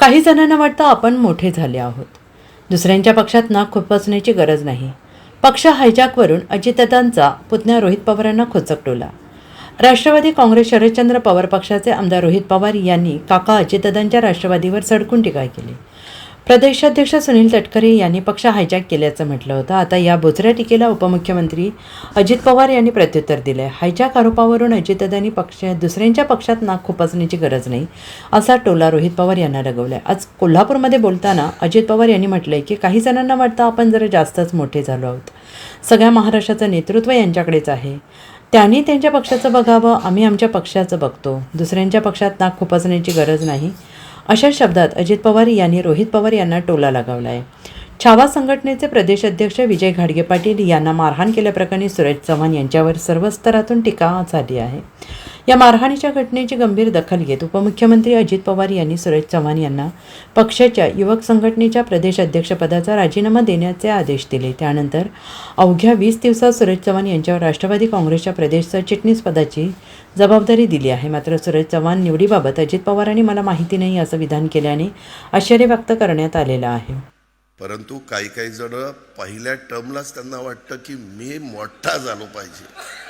काही जणांना वाटतं आपण मोठे झाले आहोत. दुसऱ्यांच्या पक्षात नाक खुपसण्याची गरज नाही. पक्ष हायजॅकवरून अजितदादांचा पुतण्या रोहित पवारांना खोचकटोला राष्ट्रवादी काँग्रेस शरदचंद्र पवार पक्षाचे आमदार रोहित पवार यांनी काका अजितदादांच्या राष्ट्रवादीवर सडकून टीका केली. प्रदेशाध्यक्ष सुनील तटकरे यांनी पक्ष हायजॅक केल्याचं म्हटलं होतं. आता या बोचऱ्या टीकेला उपमुख्यमंत्री अजित पवार यांनी प्रत्युत्तर दिलं आहे हायजॅक आरोपावरून अजितदादांनी पक्ष दुसऱ्यांच्या पक्षात नाक खुपसण्याची गरज नाही असा टोला रोहित पवार यांना लगवलाय आज कोल्हापूरमध्ये बोलताना अजित पवार यांनी म्हटलंय की काही जणांना वाटतं आपण जरा जास्तच मोठे झालो आहोत. सगळ्या महाराष्ट्राचं नेतृत्व यांच्याकडेच आहे. त्यांनी त्यांच्या पक्षाचं बघावं आम्ही आमच्या पक्षाचं बघतो. दुसऱ्यांच्या पक्षात नाक खुपसण्याची गरज नाही. अशा शब्दात अजित पवार यांनी रोहित पवार यांना टोला लगावला आहे छावा संघटनेचे प्रदेश अध्यक्ष विजय घाडगे पाटील यांना मारहाण केल्याप्रकरणी सुरेश चव्हाण यांच्यावर सर्व स्तरातून टीका झाली आहे. या मारहाणीच्या घटनेची गंभीर दखल घेत उपमुख्यमंत्री अजित पवार यांनी सुरेश चव्हाण यांना पक्षाच्या युवक संघटनेच्या प्रदेश अध्यक्षपदाचा राजीनामा देण्याचे आदेश दिले. त्यानंतर अवघ्या वीस दिवसात सुरेश चव्हाण यांच्यावर राष्ट्रवादी काँग्रेसच्या प्रदेश सरचिटणीस पदाची जबाबदारी दिली आहे. मात्र सुरेश चव्हाण निवडीबाबत अजित पवारांनी मला माहिती नाही असं विधान केल्याने आश्चर्य व्यक्त करण्यात आलेलं आहे. परंतु काही काही जण पहिल्या टर्मलाच त्यांना वाटतं की मी मोठा झालो पाहिजे.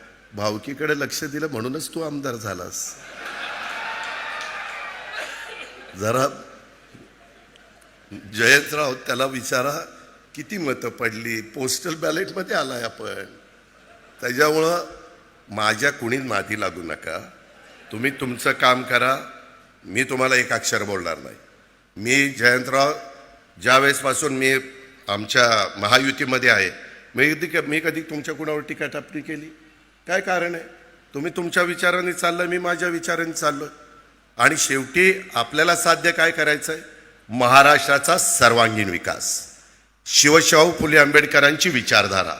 भावकीकडे लक्ष दिलं म्हणूनच तू आमदार झालास. जरा जयंतराव त्याला विचारा किती मतं पडली? पोस्टल बॅलेटमध्ये आलाय आपण. त्याच्यामुळं माझ्या कुणीच माती लागू नका. तुम्ही तुमचं काम करा. मी तुम्हाला एक अक्षर बोलणार नाही. मी जयंतराव ज्या वेळेसपासून मी आमच्या महायुतीमध्ये आहे मी कधी मी कधी तुमच्या कुणावर टीका टापणी केली? काय कारण आहे? तुम्ही तुमच्या विचाराने चाललं मी माझ्या विचाराने चाललो. आणि शेवटी आपल्याला साध्य काय करायचं आहे महाराष्ट्राचा सर्वांगीण विकास. शिवशाहू फुले आंबेडकरांची विचारधारा.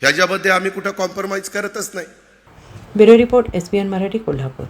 ह्याच्यामध्ये आम्ही कुठं कॉम्प्रोमाइज करतच नाही. Bureau report S B N Marathi Kolhapur.